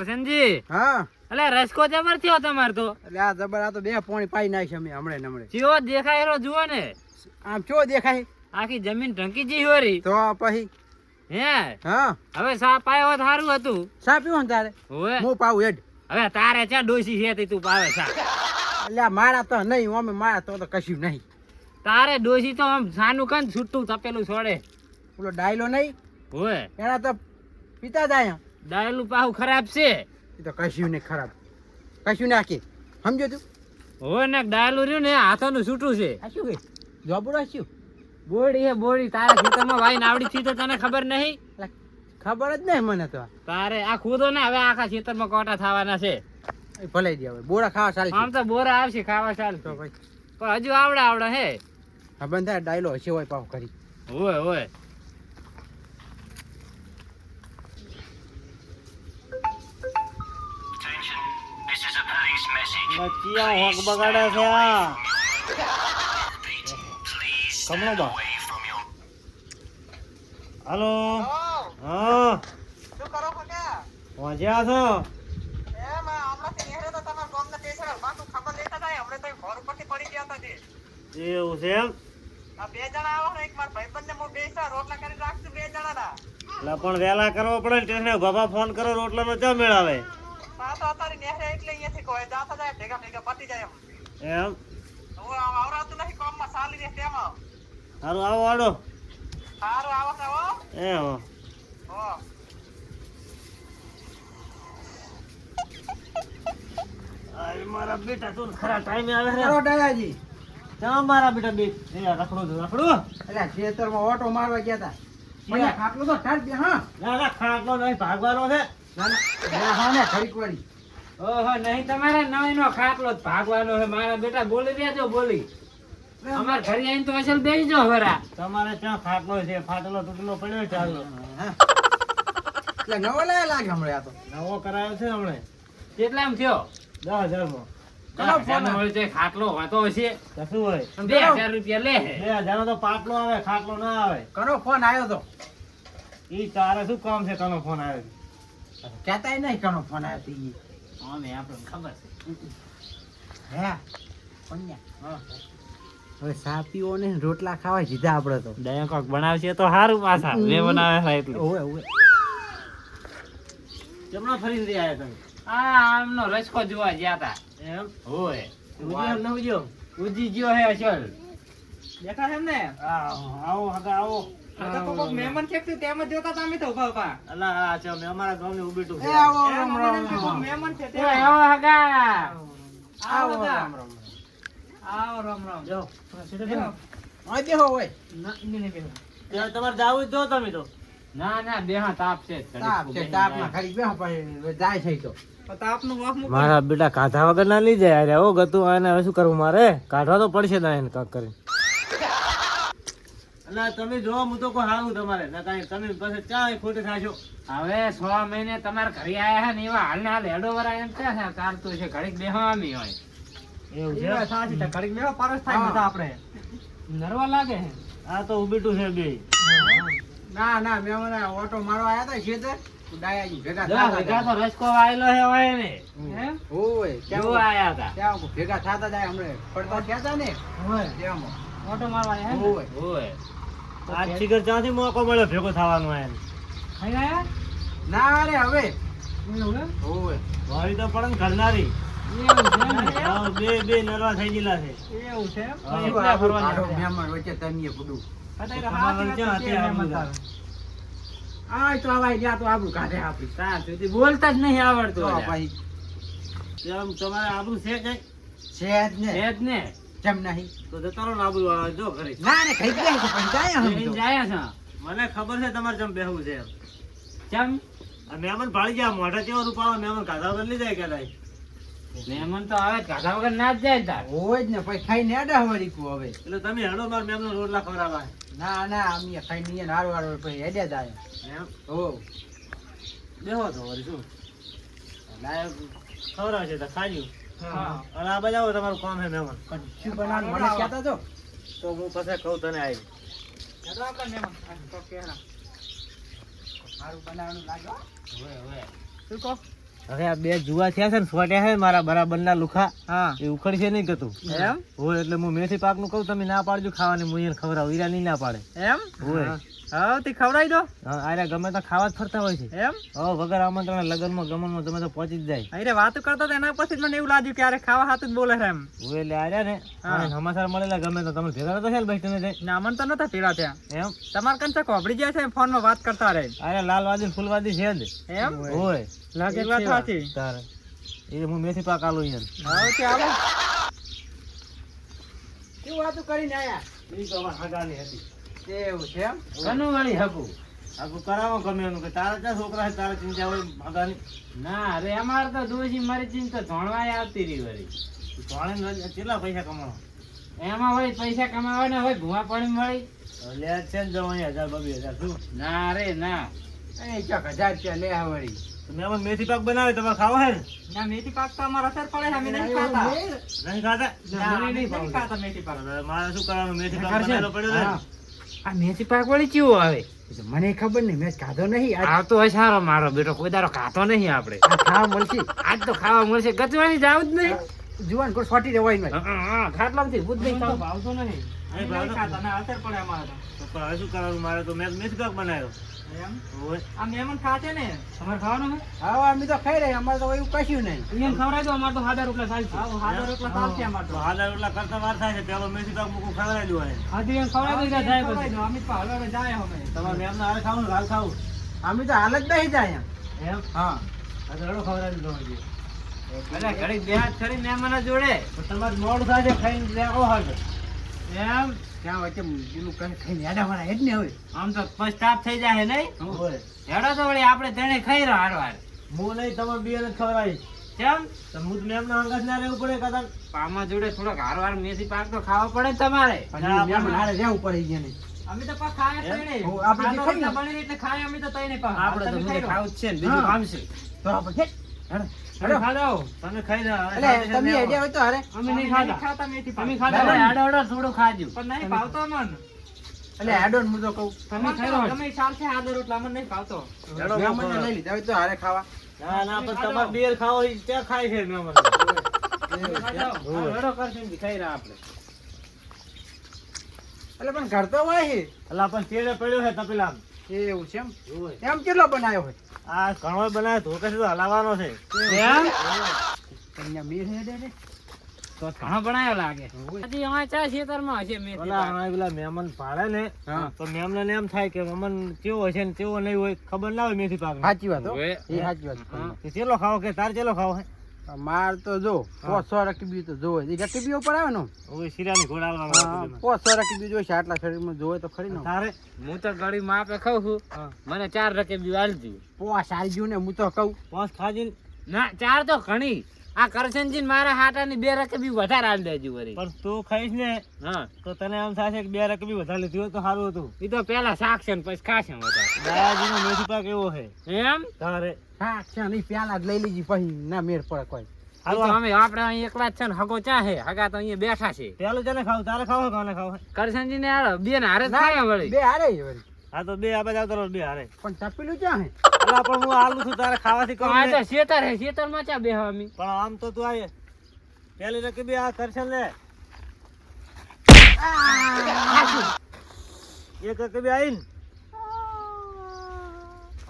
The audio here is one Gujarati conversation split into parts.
કરશનજી હા. એટલે રસકો જબર થયો તમાર તો. એટલે આ જબર આ તો બે પોણી પાઈ નાખી અમે હમણે હમણે. ચિયો દેખાય એરો જુઓ ને. આમ ચો દેખાય? આખી જમીન ઢંકી જઈ હોરી તો પછી? હે? હા. હવે સા પાયો સારું હતું. સા પીવો ને તારે? હોવે. હું પાઉં હેડ. હવે તારે ચા ડોસી છે તે તું પાવે સા એટલે મારા તો નહીં અમે મારા તો તો કશું નહીં. તારે ડોસી તો આમ સાનું કન છૂટું તપેલું છોડે. પેલો ડાયલો નહીં? હોય એના તો પિતા જાય ડાયલું પાહું ખરાબ છે. એ તો કશું નહીં ખરાબ. કશું નાખી સમજો તું. હોવે ને ડાયલું રહ્યું ને હાથોનું છૂટું છે. આ શું કઈ જોબુડા શું બોડી હે બોડી. તારા ખેતરમાં વાઈને આવડી થી તો તને ખબર નહીં? ખબર જ નહીં મને તો. તારે આ ખુદો ને હવે આખા ખેતરમાં કોટા થવાના છે. ભલે ભલાઈ દે હવે. બોરા ખાવા ચાલશે આમ તો બોરા આવશે ખાવા ચાલ તો ભાઈ પણ હજુ આવડે આવડે હે. ખબર થાય ડાયલો હશે હોય પાવ કરી હોય હોય. બચ્ચિયા હોક બગાડે છે આ કમળો બા હાલો. હા. શું કરો ફટા પહોંચ્યા છો? એમ હમણાંથી નીકળ્યો તો તમારા ગામના પેસર બાકી ખબર લેતા જાય હમણાં તો ઘર ઉપરથી પડી ગયા હતા તે એવું છે એમ? આ બે જણા આવો ને એક મારા ભાઈબંધને હું બેસા રોટલા કરી રાખશું બે જણાના. એટલે પણ વહેલા કરવો પડે ને બાબા ફોન કરો રોટલાનો ચા મેળાવે? એમ. એમ? હું આવ- આવો આડો. સારું આવો છે એ હો. હો. મારા બેટા તું ખરા ટાઈમે આવે છે દાદાજી. ડાયાજી મારા બેટા બે રખડું છું રખડું. એટલે ખેતરમાં ઓટો મારવા ગયા હતા મને ખાટલો તો ઠાર દે હા. ના ના ખાટલો નહીં ભાગવાનો છે. ના ના. ઓહો નહીં તમારે નવી નો ખાટલો ભાગવાનો છે. મારા બેટા બોલી દેજો બોલી. અમાર ઘરે આવીને તો અસલ બેસજો હવરા તમારે ત્યાં ખાટલો છે? ફાટલો તૂટલો પડ્યો છે ચાલો એટલે નવો લાયા લાગે હમણાં આ તો. નવો કરાયો છે હમણે. કેટલામ થયો? દસ હજાર નો ખાટલો હોતો હશે. કશું હોય. બે હજાર રૂપિયા લે. બે હજાર તો પાટલો આવે ખાટલો ના આવે. કનો ફોન આવ્યો તો. ઈ તારે શું કામ છે કનો ફોન આવ્યો છે? કહેતાય નહીં કનો ફોન આવ્યો તો ઈ. અમે આપણને ખબર છે. હે? પન્યા હવે સાપીઓ ને રોટલા ખાવા જીધા આપણે તો. દયા કોક બનાવશે તો સારું પાછા. મે બનાવે છે એટલે. ઓવે ઓવે. કેમનો ફરી દે આયા તમે? આ આમનો રસકો જોવા ગયા તા એમ? હોય ઉજ્યો ન ઉજ્યો? ઉજી ગયો હે અસલ દેખા એમ ને આ, આવો હગા આવો. મહેમાન તેમ જ જોતા તમે તો ઊભા ઊભા. અલા આ છે મેં અમારા ગામની ઉભીટું છે એ આવો રામ રામ એમ કે કોક રામ. મહેમાન છે તે આવો હગા આવો રામ રામ આવો રામ રામ. જો. બેહો. આ દેહો હોય ના, ઈને નહીં બેહો. ત્યાં તમારે જાવું જો તમે તો. ના ના બે હા તાપ છે તાપ છે બેહો પછી જાય તો. મારા બેટા કાઢા વગર ના લઈ જાય અરે ઓ ગતું આને હવે શું કરવું મારે? કાઢવા તો પડશે ના એને કાક કરીને. અલા તમે જો હું તો કોઈ હારું તમારે. ના કાંઈ તમે પછી ચા ખોટે થાશો. હવે છ મહિને તમારા ઘરે આયા હે ને એવા હાલ ને હાલ હેડો વરા એમ ક્યાં છે ચાલતું છે ઘડીક બેહવાની હોય. એવું ઈ સાચી છે. ઘડીક બેહો, પરસ થાય બધા આપણે. નરવા લાગે હે. આ તો ઉભીટું છે બે. ના ના મેં મને ઓટો ખેતર. ડાયાજી ભેગા તો રસકો હે હોય ને? ઓય જો આયા તા. ત્યાં ભેગા થતા જાય હમણે પડતા ને. હોય. ઓટો મારવા આયા એમ ઓય હોય આ ચીકર ચાથી મોકો મળ્યો ભેગો થવાનો એમ. ખાઈ ગયા? ના રે હવે. ઓવે વાળી તો પણ છે? હા, બે બે નરવા થઈ ગયેલા છે. એવું છે એમ? હા. તો. મહેમાન વચ્ચે છે. આ આવાય જ્યાં તો આબરું કાઢે આપી ત્યાં બોલતા જ નહીં આવડતું અલ્યા. તમારે આબુ છે કઈ ને. છે જ ને. જેમ નહીં. તો જતા નાબુ ને જો ઘરે. ના ને ખાઈ ગયા છે પણ જાય હમ જાય છે. મને ખબર છે તમારે જેમ બેહવું છે એમ. ચમ મેમન મહેમાન ભાળી ગયા મોઢા કેવા રૂપાળા મહેમાન કાઢા વગર લઈ જાય કે નહીં મહેમાન તો આવે ગાધા વગર ના જ જાય તાર. હોય જ ને પછી ખાઈ ને અડા વળી કુ હવે. એટલે તમે હેડો માર મહેમાન રોટલા ખવડાવવા. ના ના અમે ખાઈને ઈ હારું હારું પછી હેડે જ આવે. એમ? હો. બેહો તો વળી શું? લાયક ખવડાવશે તો ખાજ્યું. અને આ બજાવો તમારું કામ છે મહેમાન. પણ શું બનાવવાનું મને કહેતા તો. તો હું પછી કહું તને આવી હેડો આપણે મહેમાન. તો કેરા સારું બનાવવાનું લાગે હો. હોય હોય શું કહો? હવે આ બે જુવા થયા છે ને સોટ્યા છે મારા બરાબરના લુખા. હા. એ ઉખડશે નહીં કતું એમ? હોય એટલે હું મેથી પાકનું કહું તમે ના પાડજો ખાવાની હું એને ખવડાવું. ઈરા નહીં ના પાડે. એમ? હોય. હા તે ખવડાવી દો. હા આરે ગમે તો ખાવા જ ફરતા હોય છે. એમ? હો વગર આમંત્રણ લગ્નમાં ગમનમાં તમે તો પહોંચી જ જાય. અરે વાતો કરતા તો એના પછી મને એવું લાગ્યું કે અરે ખાવા હાથું જ બોલે છે એમ. હોય એટલે આર્યા ને અને સમાચાર મળેલા ગમે તો તમે ભેગા તો છે ભાઈ તમે ના મન તો નતા પીડા ત્યાં એમ? તમારે કંઈ તો કોપડી જાય છે ફોનમાં વાત કરતા રહે. આરે લાલવાદી ફૂલવાદી છે જ. એમ? હોય લાગે વાત સાચી. તારે. એ હું મેથી પાક આલું યાર હા કે આવો શું વાતો કરીને આયા? એ તો અમાર હગાની હતી. એવું છે એમ? કનું વળી હકું આગું કરાવો ગમે એનું કે તારા ક્યાં છોકરા છે? તારા ચિંતા હોય હગાની ના અરે અમારે તો દોશી મારી ચિંતા ધોણવાય આવતી રહી વળી. ધોણે કેટલા પૈસા કમાવો? એમાં વળી પૈસા કમાવાના હોય ભૂવા પડી મળી લે છે ને જવા હજાર બબી હજાર શું? ના રે ના. એ ચોક હજાર રૂપિયા લે વળી. તમે મેથી પાક બનાવે તમારે ખાવા હે ના? મેથી પાક તો અમારા અસર પડે અમે નહીં ખાતા. નહીં. ખાતા? નહીં ખાતા મેથી પાક. મારે શું કરવાનું? મેથી પાક બનાવેલો પડ્યો. આ મેથી પાક વળી કેવો આવે? મને ખબર નહીં મેં ખાધો નહીં. આવતો હોય સારો મારો બેટો કોઈ દારો ખાતો નહીં આપણે. ખાવા મળશે. આજ તો ખાવા મળશે ગચવાની જાવ જ નહીં. જુવાન કોઈ સોટી રહેવાય નહીં. હા, નથી બુદ્ધ નહીં ખાવ. ભાવતો નહીં. અમે ખાતા ના અસર પડે અમારે તો. શું કરવાનું? મારે તો મેં મેથી પાક બનાવ્યો. એમ? આ મહેમાન ને? તમારે ખાવાનું હા અમે તો ખાઈ રહ્યા. અમારે તો એવું કશું નહીં. અહીંયા ખવડાવી દો અમારે તો હાજર રૂપિયા ચાલશે હા હાજર રોટલા ચાલશે અમારે તો. તો હાલ કરતા વાર થાય છે. પેલો મેથી પાક મૂકું ખવડાવી દઉં એને. એમ ખવડાવી દો જાય પછી. અમે તો હાલ જાય અમે. તમારે મેમને હાલ ખાવું હાલ ખાવું. અમે તો હાલ જ બેસી જાય એમ. હા. હા હેડો ખવડાવી દો હજી. ઘડીક બે હાથ કરી મહેમાનો જોડે. તો તમારે મોડું થાય છે ખાઈને લેવો એમ? ત્યાં વચ્ચે પેલું કઈ ખાઈને યાડા વાળા હેડ ને હવે આમ તો પછી થઈ જાય નહીં? હેડો તો વળી આપણે તેને ખાઈ રહ્યો હારવાર. હું નહીં તમારે બે ને ખવડાવીશ કેમ? તો હું જ મેમના અંગત ના રહેવું પડે કદાચ. પામા જોડે થોડોક હારવાર મેથી પાક તો ખાવો પડે તમારે. પણ હારે રહેવું પડે અહીંયા ને અમે તો પાક ખાય? આપણે તો ખાઈએ. એટલે ખાય અમે તો તઈને પાક. આપણે તો તમે બધે ખાઈ લો. ખાવું છે ને બીજું કામ છે. તો આપણે પણ નહીં ભાવતો મન એટલે હેડો ને. હું તો કહું. તમે ખાઈ લો. તમે ચાલશે હાજર રોટલા અમને નહીં ભાવતો હેડો મહેમાનને લઈ લીધા. હોય તો હારે ખાવા. ના ના પણ તમારે બેર ખાવો ત્યાં ખાય છે મહેમાન તમે ખાધો? હોય. હાડો કરશે ને ખાઈ રહ્યા આપણે. એટલે પણ ઘર તો હોય એટલે પણ તેડે પડ્યો છે તપેલા એવું છે એમ કેટલો બનાવ્યો હોય? આ ઘણો બનાવે ધોકે છે તો હલાવવાનો છે. એમ? કન્યા મીર હે દે તો ઘણો બનાવ્યો લાગે. હજી અમારે ચા ખેતરમાં હશે મેથી ઓલા પાક. પેલા મહેમાન ભાડે ને. તો મહેમાનને એમ થાય કે મહેમાન કેવો હશે ને કેવો નહીં હોય ખબર ના હોય મેથી પાક સાચી વાત હો. એ સાચી વાત. ચેલો ખાવો કે તાર ચેલો ખાવો હે? માર તો જો પોસો રકબી તો જોવે. એ રકબી ઉપર આવે ને? ઓય સિરાની ઘોડા હા, પોસો રકબી જોઈ છે આટલા શરીરમાં જોવે તો ખરી ને? તારે હું તો ગળી માપે ખાઉં છું. મને ચાર રકબી આલજો પોસ ગયું ને હું તો કહું. પાંચ ખાજી ના? ચાર તો ઘણી. આ કરશનજી મારા હાટાની બે રકેબી વધારે આલ દેજો વરી. પણ તું ખાઈશ ને હા. તો તને એમ થશે કે બે રકબી વધારે લીધી હોય તો સારું હતું. એ તો પેલા શાક છે ને પછી ખાશે વધારે. દાયાજીનો મેથી પાક એવો છે. એમ? તારે હા છે નહીં પેલા જ લઈ લેજી પછી ના મેળ પડે કોઈ. હાલો તો અમે આપણે અહીં એકલા જ છે ને હગો ચા છે હગા તો અહીંયા બેઠા છે. પેલું તને ખાવ તારે ખાવ કોને ખાવ કરશનજી ને હારો બે ને હારે થાય વળી. બે હારે વળી. હા તો બે આબે આવતો બે હારે. પણ ક્યાં હે? અલા પણ હું આલું છું તારે ખાવાથી તો કરું તો શેતર હે શેતરમાં ચા બેહવા અમે. પણ આમ તો તું આય પેલી રકબી આ કરશન લે એક રકબી આઈ ને.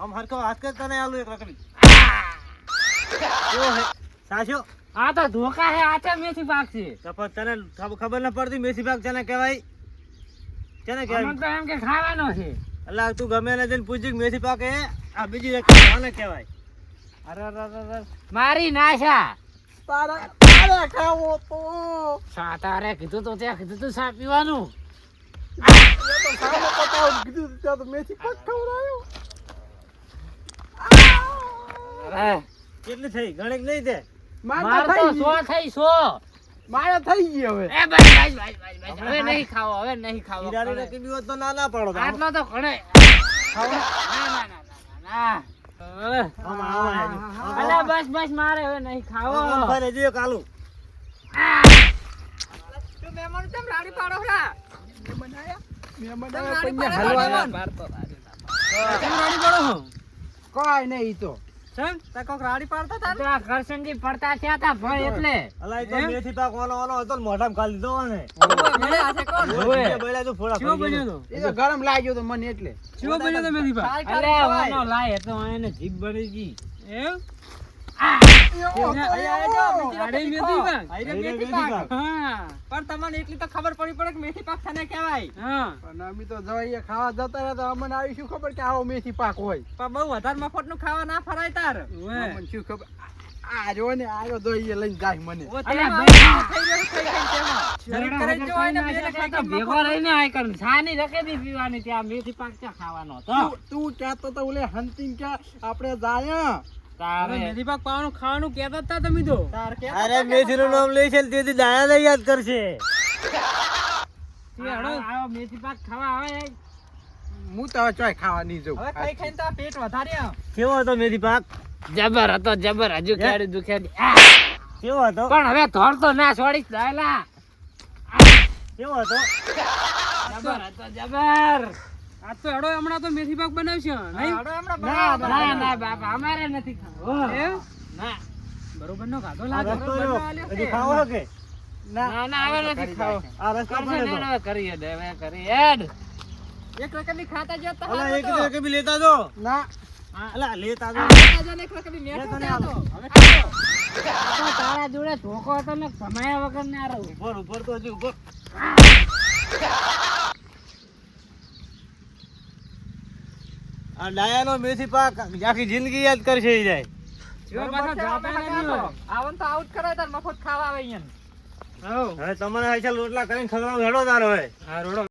આમ હરખો હાથ કર તને આલુ એક રકડી જો હે સાચો? આ તો ધોકા હે આચા મેથી પાક છે. તો પણ તને ખબ- ખબર ના પડતી મેથી પાક તને કહેવાય? તને કહેવાય? તો એમ કે ખાવાનો છે. અલા તું ગમે ને જઈને પૂછ્યું મેથી પાક એ આ બીજી રકબી કોને કહેવાય? અરે અરે અરે અરે. મારી નાશા. તારા તારા ખાવો તો. સા તારે કીધું તો ત્યાં કીધું તું સા પીવાનું. એ તો સામે પતાવ કીધું તો મેથી પાક ખવડાવ્યો કેટલી થઈ? ગણિત નહીં તે માર તો થઈ સો ગઈ થઈ સો. મારે થઈ ગઈ હવે. એ બસ બસ બસ બસ બસ હવે નહીં ખાવો હવે નહીં ખાવો. ઈરાની ઘણે. રકબી હોત તો ના ના પાડો આટલો તો ઘણે ખાવો? ના ના ના ના ના હવે. આમ આમ આમ. અલા બસ બસ મારે હવે નહીં ખાવો. જોઈએ તું રાડી પાડો હલવા રાડી પડો કોઈ નહીં તો. ચમ તા કોક રાડી પાડતા તા તો આ કરશનજી પડતા થયા તા ભય એટલે. અલા તો મેથી પાક વાલો વાલો હતો મોઢામાં ખાલી દીધો ને. તો ફોડા ચેવો બન્યો તો? એ તો ગરમ લાગ્યો તો મને એટલે. ચેવો બન્યો તો મેથી પાક? અલે વાનો લાય તો એને જીભ બની ગઈ. એમ? પણ તમને એટલી તો ખબર પડી પડે કે મેથી પાક થાને કહેવાય. અને અમે તો જઈએ ખાવા જતા રહ્યા તો અમને આવી શું ખબર કે આવો મેથી પાક હોય? પણ બહુ વધારે મફતનું ખાવા ના ફરાય તાર. અમને શું ખબર? આ- આ ને આયો જોઈએ લઈને જાય મને. ભેગો રહીને આય કર છાની પીવાની ત્યાં મેથી પાક ખાવાનો તું- તું કહેતો તો ઓલે હંતિંગ કે આપણે જાય. તારે પાક પાવાનું ખાવાનું કહેતા હતા તમે તો. અરે મેથીનું નામ લે છે તેથી દાયા યાદ કરશે. આવો આવો મેથી પાક ખાવા આવે. હું તો હવે ચોય ખાવા નહીં હવે ખાઈ ખાઈને તો પેટ વધાર્યા કેવો હતો મેથી પાક? જબર હતો જબર. હજુ દુખે કેવો હતો? પણ હવે ધોળ તો ના છોડી દાયલા. કેવો હતો? જબર હતો જબર. આ તો હેડો હમણાં તો મેથી પાક બનાવશે નહીં? હાડો હમણાં ના ના ના બાપા અમારે નથી ખાવો? ના બરોબર નો ખાધો લાગે. હજી ખાવો કે ના. ના આવે નથી ખાવો. આ રસ્તા પર ના ને તો. દે, હવે કરી એડ એક રકમની ખાતા જો તો અલા એક રકમ લેતા જો. ના. અલા લેતા જો. લેતા જો એક રકમની મેઠું ખાતો. હવે તારા જોડે ધોકો હતો ને સમાયા વગર ને આ ઉપર ઉપર તો હજી ઉપર આ ડાયાનો મેથી પાક આખી જિંદગી યાદ કરશે ઈ જાય. જો બરોબર પાછો છે, જાતા આપણે નથી ખાતો. આવન તો આઉટ કરે તાર મફત ખાવા આવે અહીંયા. હવે તમને રોટલા કરીને ખવડાવ હેડો તાર હવે. હા રોડો